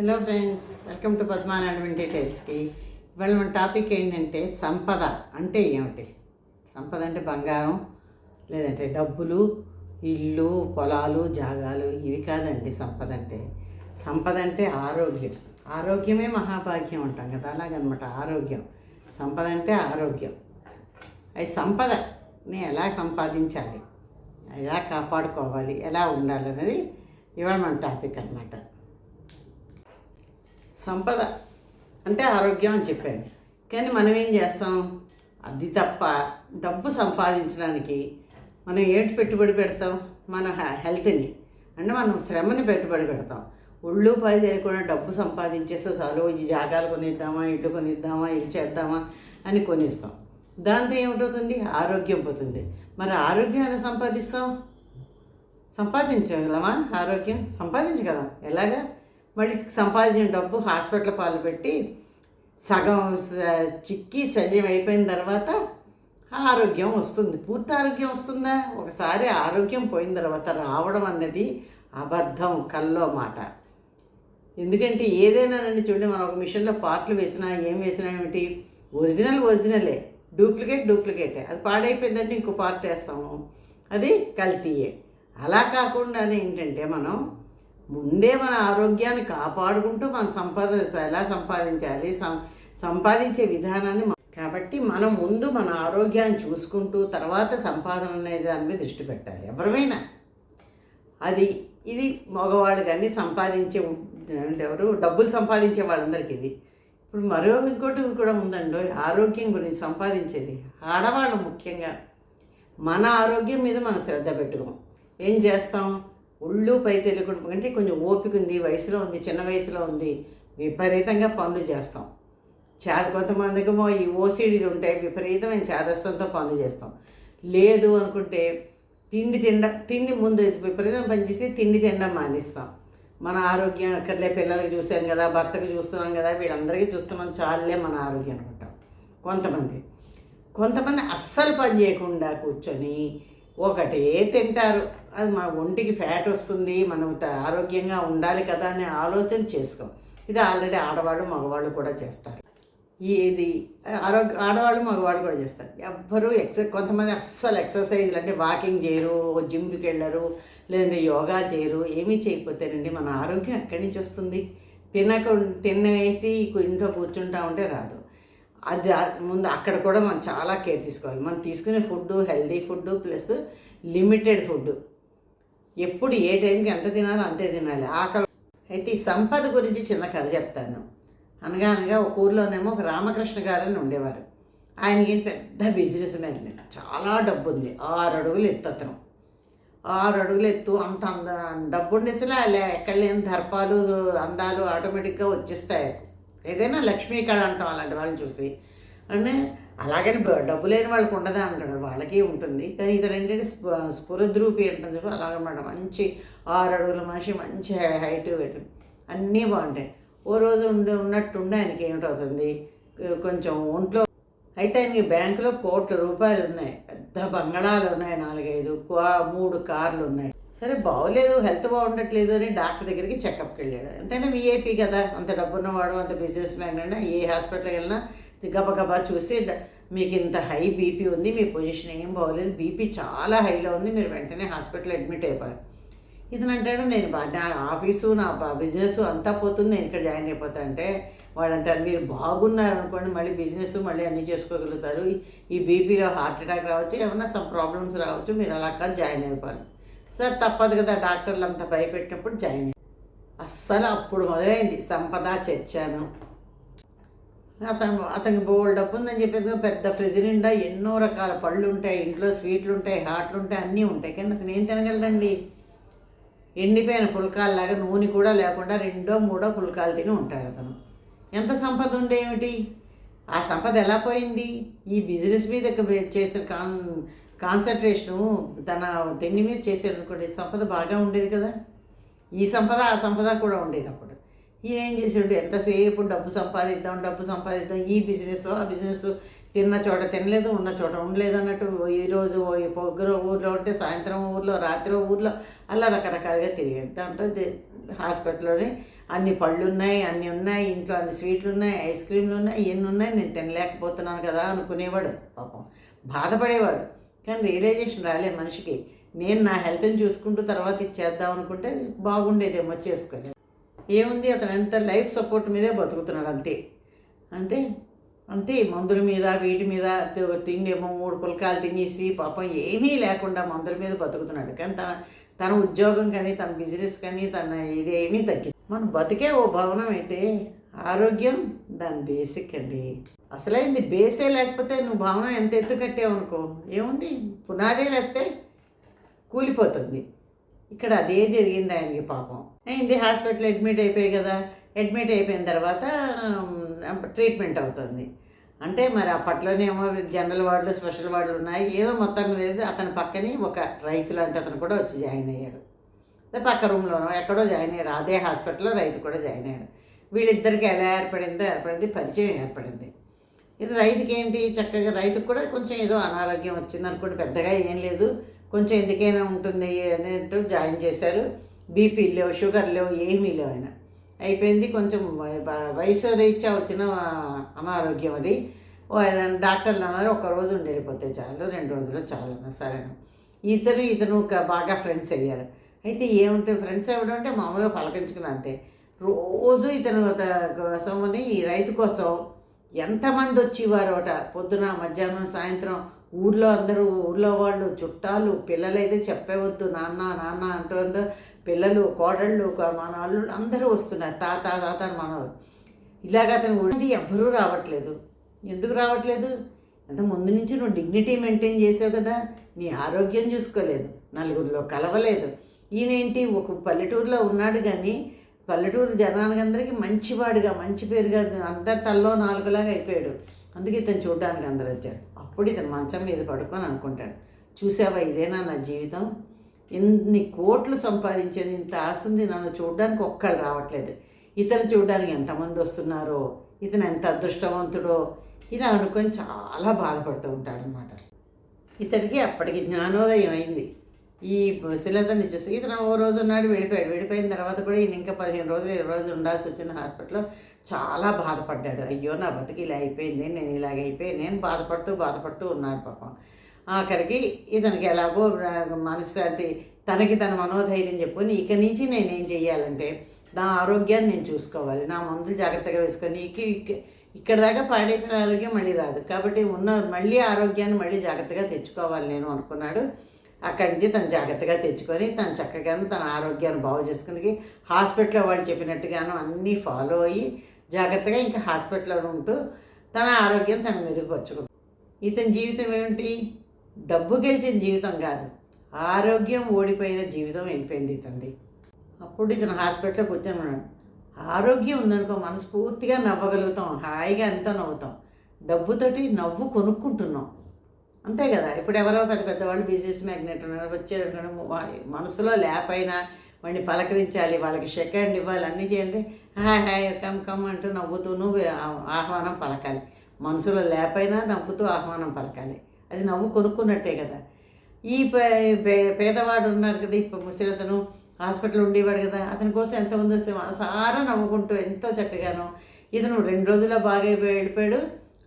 Hello friends welcome to Padmanaidu వింటే ఇవాళ మన టాపిక్ ఏంటంటే సంపద అంటే ఏమిటి? సంపద అంటే బంగారం లేదంటే డబ్బులు ఇల్లు పొలాలు జాగాలు ఇవి కాదండి సంపద అంటే. సంపద అంటే ఆరోగ్యం. ఆరోగ్యమే మహాభాగ్యం అంటాం కదా అలాగనమాట ఆరోగ్యం. సంపద అంటే ఆరోగ్యం. అది సంపదని ఎలా సంపాదించాలి? ఎలా కాపాడుకోవాలి? ఎలా ఉండాలన్నది ఇవాళ మన టాపిక్ అన్నమాట. సంపద అంటే ఆరోగ్యం అని చెప్పాను. కానీ మనం ఏం చేస్తాం? అది తప్ప డబ్బు సంపాదించడానికి మనం ఏంటి పెట్టుబడి పెడతాం? మన హె- హెల్త్ని. అంటే మనం శ్రమని పెట్టుబడి పెడతాం. ఒళ్ళు పై చేయకుండా డబ్బు సంపాదించేస్తే చాలు ఈ జాగాలు కొనిద్దామా ఇల్లు కొనిద్దామా ఇది చేద్దామా అని కొనిస్తాం. దాంతో ఏమిటవుతుంది ఆరోగ్యం పోతుంది. మరి ఆరోగ్యాన్ని సంపాదిస్తాం? సంపాదించగలమా? ఆరోగ్యం సంపాదించగలం. ఎలాగా? మళ్ళీ సంపాదించిన డబ్బు హాస్పిటల్ పాలు పెట్టి సగం చిక్కి శల్యం అయిపోయిన తర్వాత ఆరోగ్యం వస్తుంది. పూర్తి ఆరోగ్యం వస్తుందా? ఒకసారి ఆరోగ్యం పోయిన తర్వాత రావడం అన్నది అబద్ధం కల్లో మాట. ఎందుకంటే ఏదైనా నన్ను చూడండి మనం ఒక మిషన్లో పార్ట్లు వేసినా ఏం వేసినా ఏమిటి? ఒరిజినల్ ఒరిజినలే. డూప్లికేట్ డూప్లికేటే. అది పాడైపోయిందంటే ఇంకో పార్ట్ వేస్తాము. అది కల్తీయే. అలా కాకుండా ఏంటంటే మనం ముందే మన ఆరోగ్యాన్ని కాపాడుకుంటూ మన సంపాద ఎలా సంపాదించాలి సం సంపాదించే విధానాన్ని కాబట్టి మనం ముందు మన ఆరోగ్యాన్ని చూసుకుంటూ తర్వాత సంపాదన అనే దాని మీద దృష్టి పెట్టాలి. ఎవరిమైనా అది ఇది మగవాళ్ళు కానీ సంపాదించే అంటే ఎవరు? డబ్బులు సంపాదించే వాళ్ళందరికీ ఇది. ఇప్పుడు మరో ఇంకోటి కూడా ఉందండి. ఆరోగ్యం గురించి సంపాదించేది. ఆడవాళ్ళు ముఖ్యంగా. మన ఆరోగ్యం మీద మనం శ్రద్ధ పెట్టుకోం. ఏం చేస్తాం? ఒళ్ళు పై తెలియకుండా అంటే కొంచెం ఓపిక ఉంది వయసులో ఉంది చిన్న వయసులో ఉంది విపరీతంగా పనులు చేస్తాం. చేద కొంతమందికేమో ఈ ఓసిడీలు ఉంటాయి విపరీతమైన చేదస్తంతో పనులు చేస్తాం. లేదు అనుకుంటే తిండి తిండ తిండి ముందు విపరీతం పనిచేసి తిండి తినడం మానేస్తాం. మన ఆరోగ్యం అక్కర్లే పిల్లలకి చూసాం కదా భర్తకి చూస్తున్నాం కదా వీళ్ళందరికీ చూస్తున్నాం చాలే మన ఆరోగ్యం అనుకుంటాం. కొంతమంది కొంతమంది అస్సలు పని చేయకుండా కూర్చొని ఒకటే తింటారు. అది మన ఒంటికి ఫ్యాట్ వస్తుంది మనం ఆరోగ్యంగా ఉండాలి కదా అనే ఆలోచన చేసుకోం. ఇది ఆల్రెడీ ఆడవాళ్ళు మగవాళ్ళు కూడా చేస్తారు. ఏది? ఆరోగ్య ఆడవాళ్ళు మగవాళ్ళు కూడా చేస్తారు. ఎవ్వరూ ఎక్స కొంతమంది అస్సలు ఎక్సర్సైజ్లు అంటే వాకింగ్ చేయరు జిమ్కి వెళ్ళరు లేదంటే యోగా చేయరు ఏమీ చేయకపోతేనండి మన ఆరోగ్యం ఎక్కడి నుంచి వస్తుంది? తినక తినేసి ఇంట్లో కూర్చుంటా ఉంటే రాదు. అది ముందు అక్కడ కూడా మనం చాలా కేర్ తీసుకోవాలి. మనం తీసుకునే food healthy food plus limited food ఎప్పుడు ఏ టైంకి ఎంత తినాలో అంతే తినాలి. ఆకలి. అయితే ఈ సంపద గురించి చిన్న కథ చెప్తాను. అనగా అనగా ఒక ఊర్లోనేమో ఒక రామకృష్ణ గారు అని ఉండేవారు. ఆయనకి పెద్ద బిజినెస్ మ్యాన్ చాలా డబ్బు ఉంది ఆరు అడుగులు ఎత్తు అతను. ఆరు అడుగులు ఎత్తు. అంత అంద డబ్బు ఉండేసలే అలా ఎక్కడ లేని దర్పాలు అందాలు ఆటోమేటిక్గా వచ్చేస్తాయి. ఏదైనా లక్ష్మీ కళ అంటాం అలాంటి వాళ్ళని చూసి. అంటే అలాగని డబ్బు లేని వాళ్ళకి ఉండదా అంటాడు. వాళ్ళకి ఉంటుంది. కానీ ఇతను ఏంటంటే స్ఫు స్ఫురద్రూపి అంటుంది చెప్పి మంచి ఆరు అడుగుల మనిషి మంచి హైట్ వెయిట్. అన్నీ బాగుంటాయి. ఓ రోజు ఉండి ఉన్నట్టుండి ఆయనకి ఏమిటవుతుంది? కొంచెం ఒంట్లో అయితే ఆయనకి బ్యాంకులో కోట్ల రూపాయలు ఉన్నాయి పెద్ద బంగళాలు ఉన్నాయి నాలుగైదు కా- మూడు కార్లు ఉన్నాయి సరే బాగోలేదు హెల్త్ బాగుండట్లేదు అని డాక్టర్ దగ్గరికి చెకప్కి వెళ్ళాడు. ఎంతైనా విఐపి కదా అంత డబ్బున్నవాడు అంత బిజినెస్ మ్యాన్ అయినా ఏ హాస్పిటల్కి వెళ్ళినా గబగబా చూసి మీకు ఇంత హై బీపీ ఉంది మీ పొజిషన్ ఏం బాగోలేదు బీపీ చాలా హైలో ఉంది మీరు వెంటనే హాస్పిటల్ అడ్మిట్ అయిపోయారు. ఇతను అంటాడు నేను బా- నా ఆఫీసు నా బిజినెస్ అంతా పోతుంది నేను ఇక్కడ జాయిన్ అయిపోతా. అంటే వాళ్ళు అంటారు మీరు బాగున్నారు అనుకోండి మళ్ళీ బిజినెస్ మళ్ళీ అన్నీ చేసుకోగలుగుతారు. ఈ- ఈ బీపీలో హార్ట్ అటాక్ రావచ్చు ఏమన్నా సమ్ ప్రాబ్లమ్స్ రావచ్చు మీరు అలా కాదు జాయిన్ అయిపోవాలి. సరే తప్పదు కదా డాక్టర్లు అంతా భయపెట్టినప్పుడు జాయిన్ అస్సలు అప్పుడు మొదలైంది సంపద చర్చాను. అతను అతనికి బోల్డ్ డబ్బు ఉందని చెప్పి పెద్ద ఫ్రిడ్జ్ నిండా ఎన్నో రకాల పళ్ళు ఉంటాయి ఇంట్లో స్వీట్లు ఉంటాయి హాట్లు ఉంటాయి అన్నీ ఉంటాయి. కానీ అతను ఏం తినగలడండి ఎండిపోయిన పుల్కాల్లాగా నూనె కూడా లేకుండా రెండో మూడో పుల్కాలు తిని ఉంటాడు అతను. ఎంత సంపద ఉండే ఏమిటి? ఆ సంపద ఎలా పోయింది? ఈ బిజినెస్ మీద చేసిన కాన్ కాన్సన్ట్రేషను తన దెన్ని మీద చేసేది అనుకోండి సంపద బాగా ఉండేది కదా. ఈ సంపద ఆ సంపద కూడా ఉండేది అప్పుడు. ఈయన ఏం చేసాడు ఎంతసేపు డబ్బు సంపాదిద్దాం డబ్బు సంపాదిద్దాం ఈ బిజినెస్ ఆ బిజినెస్ తిన్న చోట తినలేదు ఉన్న చోట ఉండలేదు అన్నట్టు ఈరోజు పొగ్గురో ఊర్లో ఉంటే సాయంత్రం ఊర్లో రాత్రి ఊర్లో అలా రకరకాలుగా తిరిగాడు. దాంతో హాస్పిటల్లోనే అన్ని పళ్ళు ఉన్నాయి అన్నీ ఉన్నాయి ఇంట్లో అన్ని స్వీట్లు ఉన్నాయి ఐస్ క్రీమ్లు ఉన్నాయి ఎన్ని ఉన్నాయి నేను తినలేకపోతున్నాను కదా అనుకునేవాడు పాపం. బాధపడేవాడు. కానీ రియలైజేషన్ రాలే మనిషికి. నేను నా హెల్త్ని చూసుకుంటూ తర్వాత ఇచ్చేద్దాం అనుకుంటే బాగుండేదేమో చేసుకోలేదు ఏముంది? అతను ఎంత లైఫ్ సపోర్ట్ మీదే బతుకుతున్నాడు అంతే. అంతే అంతే మందుల మీద వీటి మీద తిండేమో మూడు పుల్కాలు తినేసి పాపం ఏమీ లేకుండా మందుల మీద బతుకుతున్నాడు. కానీ తన తన ఉద్యోగం కానీ తన బిజినెస్ కానీ తన ఇదేమీ తగ్గింది మన బతికే ఓ భవనం అయితే ఆరోగ్యం దాని బేసిక్ అండి. అసలైంది బేసే లేకపోతే నువ్వు భవనం ఎంత ఎత్తు కట్టావు అనుకో ఏముంది? పునాదే లేకపోతే కూలిపోతుంది. ఇక్కడ అదే జరిగింది ఆయనకి పాపం. అయింది హాస్పిటల్ అడ్మిట్ అయిపోయి కదా. అడ్మిట్ అయిపోయిన తర్వాత ట్రీట్మెంట్ అవుతుంది. అంటే మరి అప్పట్లోనేమో జనరల్ వార్డులు స్పెషల్ వార్డులు ఉన్నాయి. ఏదో మొత్తం లేదు అతని పక్కనే ఒక రైతు లాంటి అతను కూడా వచ్చి జాయిన్ అయ్యాడు. అదే పక్క రూమ్లోనో ఎక్కడో జాయిన్ అయ్యాడు. అదే హాస్పిటల్లో రైతు కూడా జాయిన్ అయ్యాడు. వీళ్ళిద్దరికి ఎలా ఏర్పడిందో ఏర్పడింది పరిచయం ఏర్పడింది. ఇది రైతుకి ఏంటి చక్కగా రైతుకు కూడా కొంచెం ఏదో అనారోగ్యం వచ్చింది అనుకోండి పెద్దగా ఏం లేదు. కొంచెం ఎందుకైనా ఉంటుంది అనేట్టు జాయిన్ చేశారు. బీపీ లేవు షుగర్ లేవు ఏమీ లేవు ఆయన. అయిపోయింది కొంచెం వయసు రీత్యా వచ్చిన అనారోగ్యం అది. ఆయన డాక్టర్లు అన్నారు ఒక రోజు ఉండి వెళ్ళిపోతే చాలు రెండు రోజులు చాలు అన్న సరేనా. ఇతను ఇతను ఒక బాగా ఫ్రెండ్స్ అయ్యారు. అయితే ఏముంటే ఫ్రెండ్స్ అవ్వడం అంటే మామూలుగా పలకించుకుని అంతే. రోజు ఇతను కోసమని ఈ రైతు కోసం ఎంతమంది వచ్చేవారోట. పొద్దున మధ్యాహ్నం సాయంత్రం ఊర్లో అందరూ ఊర్లో వాళ్ళు చుట్టాలు పిల్లలైతే చెప్పవద్దు నాన్న నాన్న అంటూ అందరూ పిల్లలు కోడళ్ళు మన మనవాళ్ళు అందరూ వస్తున్నారు. తాత తాత అని మనవాళ్ళు. ఇలాగ అతను ఉండి ఎవ్వరూ రావట్లేదు. ఎందుకు రావట్లేదు? అంత ముందు నుంచి నువ్వు డిగ్నిటీ మెయింటైన్ చేసావు కదా నీ ఆరోగ్యం చూసుకోలేదు నలుగురిలో కలవలేదు. ఈయనేంటి? ఒక పల్లెటూరులో ఉన్నాడు కానీ పల్లెటూరు జనానికి అందరికీ మంచివాడుగా మంచి పేరుగా అందరి తల్లో నాలుగులాగా అయిపోయాడు. అందుకే ఇతను చూడడానికి అందరు వచ్చారు. అప్పుడు ఇతను మంచం మీద పడుకొని అనుకుంటాడు. చూసావా ఇదేనా నా జీవితం? ఎన్ని కోట్లు సంపాదించేది ఇంత ఆస్తుంది నన్ను చూడడానికి ఒక్కళ్ళు రావట్లేదు. ఇతను చూడడానికి ఎంతమంది వస్తున్నారో ఇతను ఎంత అదృష్టవంతుడో ఇలా అనుకొని చాలా బాధపడుతూ ఉంటాడనమాట ఇతడికి అప్పటికి జ్ఞానోదయం అయింది. ఈ శిలతని చూసి ఇతను ఓ రోజు ఉన్నాడు వెళ్ళిపోయాడు వెళ్ళిపోయిన తర్వాత కూడా ఈయన ఇంకా పదిహేను రోజులు ఇరవై రోజులు ఉండాల్సి వచ్చింది హాస్పిటల్లో. చాలా బాధపడ్డాడు. అయ్యో నా బతికి ఇలా అయిపోయింది నేను ఇలాగ అయిపోయి నేను బాధపడుతూ బాధపడుతూ ఉన్నాడు పాపం. ఆఖరికి ఇతనికి ఎలాగో మనశ్శాంతి తనకి తన మనోధైర్యం చెప్పుకొని ఇక నుంచి నేనేం చెయ్యాలంటే నా ఆరోగ్యాన్ని నేను చూసుకోవాలి. నా మందులు జాగ్రత్తగా వేసుకొని ఇక- ఇక్కడ దాకా పాడైపోయిన ఆరోగ్యం మళ్ళీ రాదు. కాబట్టి ఉన్న మళ్ళీ ఆరోగ్యాన్ని మళ్ళీ జాగ్రత్తగా తెచ్చుకోవాలి నేను అనుకున్నాడు. అక్కడి నుంచి తను జాగ్రత్తగా తెచ్చుకొని తను చక్కగాను తన ఆరోగ్యాన్ని బాగు చేసుకుని హాస్పిటల్లో వాళ్ళు చెప్పినట్టుగాను అన్నీ ఫాలో అయ్యి జాగ్రత్తగా ఇంకా హాస్పిటల్లో ఉంటూ తన ఆరోగ్యం తను మెరుగుపరుచుకుంది ఇతని జీవితం ఏమిటి? డబ్బు గెలిచిన జీవితం కాదు. ఆరోగ్యం ఓడిపోయిన జీవితం అయిపోయింది ఇతంది అప్పుడు ఇతను హాస్పిటల్లో కూర్చొని ఉన్నాడు. ఆరోగ్యం ఉందనుకో మనస్ఫూర్తిగా నవ్వగలుగుతాం. హాయిగా ఎంతో నవ్వుతాం. డబ్బుతోటి నవ్వు కొనుక్కుంటున్నాం. అంతే కదా. ఇప్పుడు ఎవరో పెద్ద పెద్దవాళ్ళు బిజినెస్ మ్యాగ్నెట్ ఉన్నారు. వచ్చారు మనసులో లేపైనా వాడిని పలకరించాలి వాళ్ళకి సెకండ్ ఇవ్వాలి అన్నీ చేయండి. హాయ్ హాయ్ కమ్ కమ్ అంటూ నవ్వుతూను ఆహ్వానం పలకాలి. మనసులో లేపైనా నవ్వుతూ ఆహ్వానం పలకాలి. అది నవ్వు కొనుక్కున్నట్టే కదా. ఈ పే- పే- పేదవాడు ఉన్నారు కదా ఇప్పుడు ముసలితను హాస్పిటల్ ఉండేవాడు కదా అతని కోసం ఎంతమంది వస్తే సారా నవ్వుకుంటూ ఎంతో చక్కగాను ఇతను రెండు రోజుల్లో బాగా వెళ్ళిపోయాడు.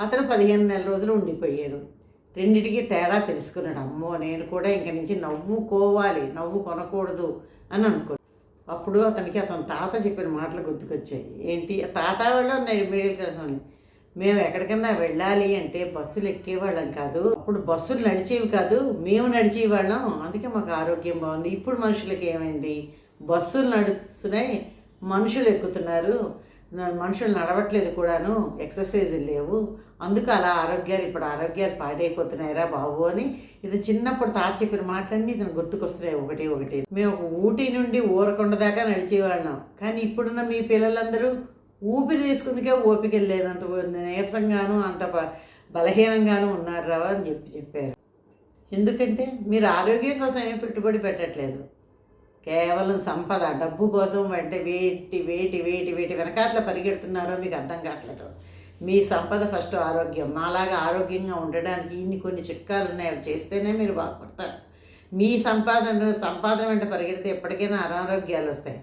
అతను పదిహేను నెల రోజులు ఉండిపోయాడు. రెండిటికి తేడా తెలుసుకున్నాడు. అమ్మో నేను కూడా ఇంక నుంచి నవ్వుకోవాలి నవ్వు కొనకూడదు అని అనుకో అప్పుడు అతనికి అతని తాత చెప్పిన మాటలు గుర్తుకొచ్చాయి. ఏంటి? తాత వాళ్ళు ఉన్నాయి మిడిల్ క్లాస్ వాళ్ళు. మేము ఎక్కడికన్నా వెళ్ళాలి అంటే బస్సులు ఎక్కేవాళ్ళం కాదు. అప్పుడు బస్సులు నడిచేవి కాదు మేము నడిచేవాళ్ళం. అందుకే మాకు ఆరోగ్యం బాగుంది. ఇప్పుడు మనుషులకి ఏమైంది? బస్సులు నడుస్తున్నాయి మనుషులు ఎక్కుతున్నారు. మనుషులు నడవట్లేదు కూడాను ఎక్సర్సైజ్ లేవు. అందుకు అలా ఆరోగ్యాలు ఇప్పుడు ఆరోగ్యాలు పాడైపోతున్నాయిరా బాబు అని ఇది చిన్నప్పుడు తాత చెప్పిన మాటలన్నీ ఇతను గుర్తుకొస్తున్నాయి ఒకటి ఒకటి. మేము ఒక ఊటీ నుండి ఊరకొండ దాకా నడిచేవాళ్ళం. కానీ ఇప్పుడున్న మీ పిల్లలందరూ ఊపిరి తీసుకుందుకే ఓపిక లేనంత నీరసంగాను అంత బ- బలహీనంగాను ఉన్నారు అని చెప్పి చెప్పారు. ఎందుకంటే మీరు ఆరోగ్యం కోసం ఏం పెట్టుబడి పెట్టట్లేదు. కేవలం సంపద డబ్బు కోసం అంటే వేటి వేటి వేటి వేటి వెనకాతల పరిగెడుతున్నారో మీకు అర్థం కావట్లేదు. మీ సంపద ఫస్ట్ ఆరోగ్యం. నాలాగా ఆరోగ్యంగా ఉండడానికి ఇన్ని కొన్ని చిట్కాలు ఉన్నాయి అవి చేస్తేనే మీరు బాగుపడతారు. మీ సంపాదన సంపాదన వెంట పరిగెడితే ఎప్పటికైనా అనారోగ్యాలు వస్తాయి.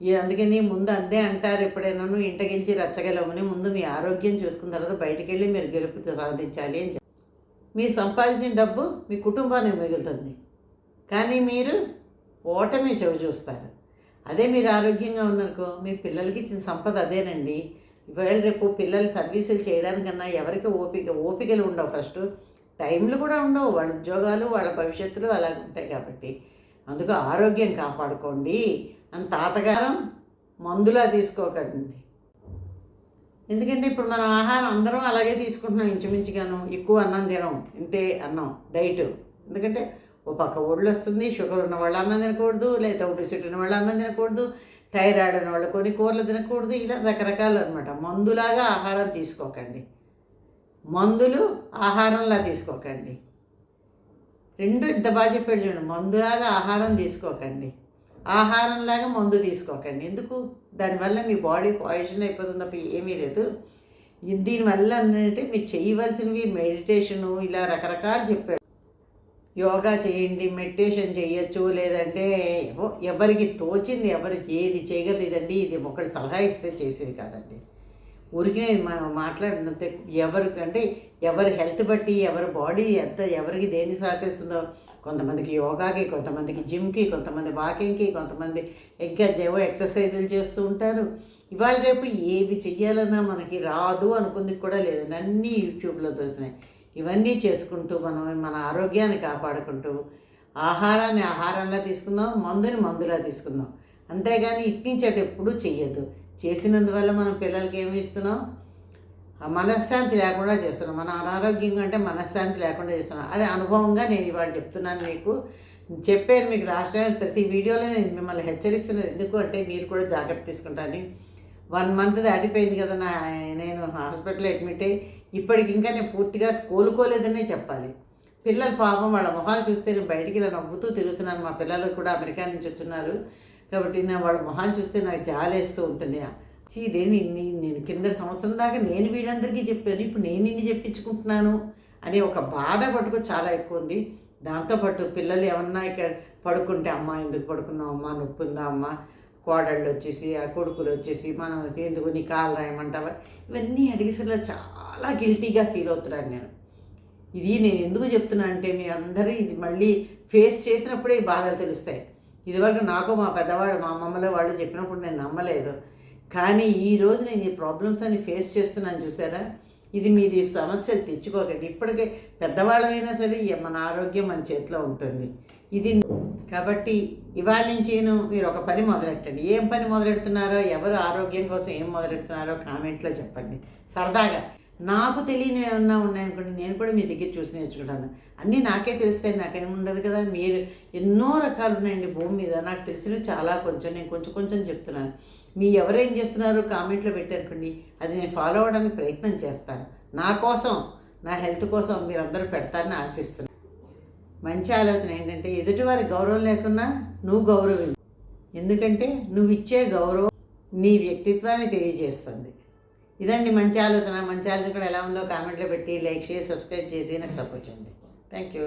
ఈ అందుకని ముందు అందే అంటారు ఎప్పుడైనా ఇంటకించి రచ్చగలమని ముందు మీ ఆరోగ్యం చూసుకున్న తర్వాత బయటికి వెళ్ళి మీరు గెలుపు సాధించాలి అని చెప్పి మీరు సంపాదించిన డబ్బు మీ కుటుంబానికి మిగులుతుంది. కానీ మీరు ఓటమి చెవి చూస్తారు అదే మీరు ఆరోగ్యంగా ఉన్నారనుకో మీ పిల్లలకి ఇచ్చిన సంపద అదేనండి. ఇవాళ రేపు పిల్లలు సర్వీసులు చేయడానికన్నా ఎవరికి ఓపిక ఓపికలు ఉండవు. ఫస్ట్ టైంలు కూడా ఉండవు. వాళ్ళ ఉద్యోగాలు వాళ్ళ భవిష్యత్తులు అలా ఉంటాయి కాబట్టి. అందుకు ఆరోగ్యం కాపాడుకోండి. అని తాతగారం మందులా తీసుకోకండి. ఎందుకంటే ఇప్పుడు మనం ఆహారం అందరం అలాగే తీసుకుంటున్నాం ఇంచుమించుగాను. ఎక్కువ అన్నం తినం. ఇంతే అన్నం డైట్. ఎందుకంటే ఓ పక్క ఒళ్ళు వస్తుంది షుగర్ ఉన్న వాళ్ళు అన్నం తినకూడదు లేదా ఒబిసిటీ ఉన్న వాళ్ళు అన్నం తినకూడదు. థైరాయిడ్ అని వాళ్ళు కొన్ని కూరలు తినకూడదు ఇలా రకరకాలు అనమాట మందులాగా ఆహారం తీసుకోకండి. మందులు ఆహారంలా తీసుకోకండి. రెండు ఇంత బాగా చెప్పాడు చూడండి మందులాగా ఆహారం తీసుకోకండి. ఆహారంలాగా మందు తీసుకోకండి. ఎందుకు? దానివల్ల మీ బాడీ పాయిజన్ అయిపోతుంది తప్ప ఏమీ లేదు. దీనివల్ల ఏంటంటే మీరు చేయవలసినవి మెడిటేషను ఇలా రకరకాలు చెప్పాడు. యోగా చేయండి మెడిటేషన్ చేయొచ్చు లేదంటే ఎవరికి తోచింది ఎవరికి ఏది చేయగలిదండి ఇది ఒకళ్ళు సలహా ఇస్తే చేసేది కాదండి. ఊరికే మాట్లాడినంతే ఎవరికి అంటే ఎవరి హెల్త్ బట్టి ఎవరి బాడీ ఎంత ఎవరికి దేన్ని సహకరిస్తుందో కొంతమందికి యోగాకి కొంతమందికి జిమ్కి కొంతమంది వాకింగ్కి కొంతమంది ఇంకా ఏవో ఎక్సర్సైజులు చేస్తూ ఉంటారు. ఇవాళ రేపు ఏవి చెయ్యాలన్నా మనకి రాదు అనుకుంది కూడా లేదండి అన్నీ యూట్యూబ్లో దొరుకుతున్నాయి. ఇవన్నీ చేసుకుంటూ మనం మన ఆరోగ్యాన్ని కాపాడుకుంటూ ఆహారాన్ని ఆహారంలా తీసుకుందాం మందుని మందులా తీసుకుందాం. అంతేగాని ఇట్టించట ఎప్పుడూ చెయ్యొద్దు. చేసినందువల్ల మనం పిల్లలకి ఏమి ఇస్తున్నాం? ఆ మనశ్శాంతి లేకుండా చేస్తున్నాం. మన అనారోగ్యంగా అంటే మనశ్శాంతి లేకుండా చేస్తున్నాం. అదే అనుభవంగా నేను ఇవాళ చెప్తున్నాను మీకు. చెప్పాను మీకు లాస్ట్ టైం ప్రతి వీడియోలో నేను మిమ్మల్ని హెచ్చరిస్తున్నాను. ఎందుకు అంటే మీరు కూడా జాగ్రత్త తీసుకుంటాను వన్ మంత్ దాటిపోయింది కదా నా నేను హాస్పిటల్లో అడ్మిట్ అయ్యి ఇప్పటికి ఇంకా నేను పూర్తిగా కోలుకోలేదనే చెప్పాలి. పిల్లలు పాపం వాళ్ళ మొహాలు చూస్తే నేను బయటికి ఇలా నవ్వుతూ తిరుగుతున్నాను. మా పిల్లలు కూడా అమెరికా నుంచి వచ్చున్నారు. కాబట్టి నా వాళ్ళ మొహాలు చూస్తే నాకు జాలేస్తూ ఉంటుంది. చీ ఇదేంటి నేను కింద సంవత్సరం దాకా నేను వీళ్ళందరికీ చెప్పాను. ఇప్పుడు నేను ఇన్ని చెప్పించుకుంటున్నాను అనే ఒక బాధ పట్టుకో చాలా ఎక్కువ ఉంది. దాంతోపాటు పిల్లలు ఏమన్నా ఇక్కడ పడుకుంటే అమ్మ ఎందుకు పడుకున్నావు? అమ్మ నొప్పి ఉందా అమ్మ? కోడళ్ళు వచ్చేసి ఆ కొడుకులు వచ్చేసి మనం ఎందుకు నీ కాలు రాయమంటావా? ఇవన్నీ అడిగేసరిలో చాలా గిల్టీగా ఫీల్ అవుతున్నాను నేను. ఇది నేను ఎందుకు చెప్తున్నా అంటే మీరు అందరూ ఇది మళ్ళీ ఫేస్ చేసినప్పుడే ఈ బాధలు తెలుస్తాయి. ఇదివరకు నాకు మా పెద్దవాళ్ళు మా అమ్మమ్మలో వాళ్ళు చెప్పినప్పుడు నేను నమ్మలేదు. కానీ ఈ రోజు నేను ఈ ప్రాబ్లమ్స్ అన్ని ఫేస్ చేస్తున్నాను చూసారా? ఇది మీరు ఈ సమస్యలు తెచ్చుకోకండి. ఇప్పటికే పెద్దవాళ్ళమైనా సరే మన ఆరోగ్యం మన చేతిలో ఉంటుంది. ఇది కాబట్టి ఇవాళ నుంచి మీరు ఒక పని మొదలెట్టండి. ఏం పని మొదలెడుతున్నారో ఎవరు ఆరోగ్యం కోసం ఏం మొదలెడుతున్నారో కామెంట్లో చెప్పండి. సరదాగా. నాకు తెలియని ఏమన్నా ఉన్నాయనుకోండి నేను కూడా మీ దగ్గర చూసి నేర్చుకుంటాను. అన్నీ నాకే తెలుస్తాయి నాకేం ఉండదు కదా. మీరు ఎన్నో రకాలు ఉన్నాయండి భూమి మీద. నాకు తెలిసినవి చాలా కొంచెం నేను కొంచెం కొంచెం చెప్తున్నాను. మీ ఎవరేం చేస్తున్నారో కామెంట్లో పెట్టారనుకోండి అది నేను ఫాలో అవ్వడానికి ప్రయత్నం చేస్తాను. నా కోసం నా హెల్త్ కోసం మీరందరూ పెడతారని ఆశిస్తున్నాను. మంచి ఆలోచన ఏంటంటే ఎదుటివారి గౌరవం లేకున్నా నువ్వు గౌరవం ఎందుకంటే నువ్వు ఇచ్చే గౌరవం నీ వ్యక్తిత్వాన్ని తెలియజేస్తుంది. ఇదండి మంచి ఆలోచన. మంచి ఆలోచన కూడా ఎలా ఉందో కామెంట్లో పెట్టి లైక్ చేసి సబ్స్క్రైబ్ చేసి నాకు సపోర్ట్ చేయండి. Thank you.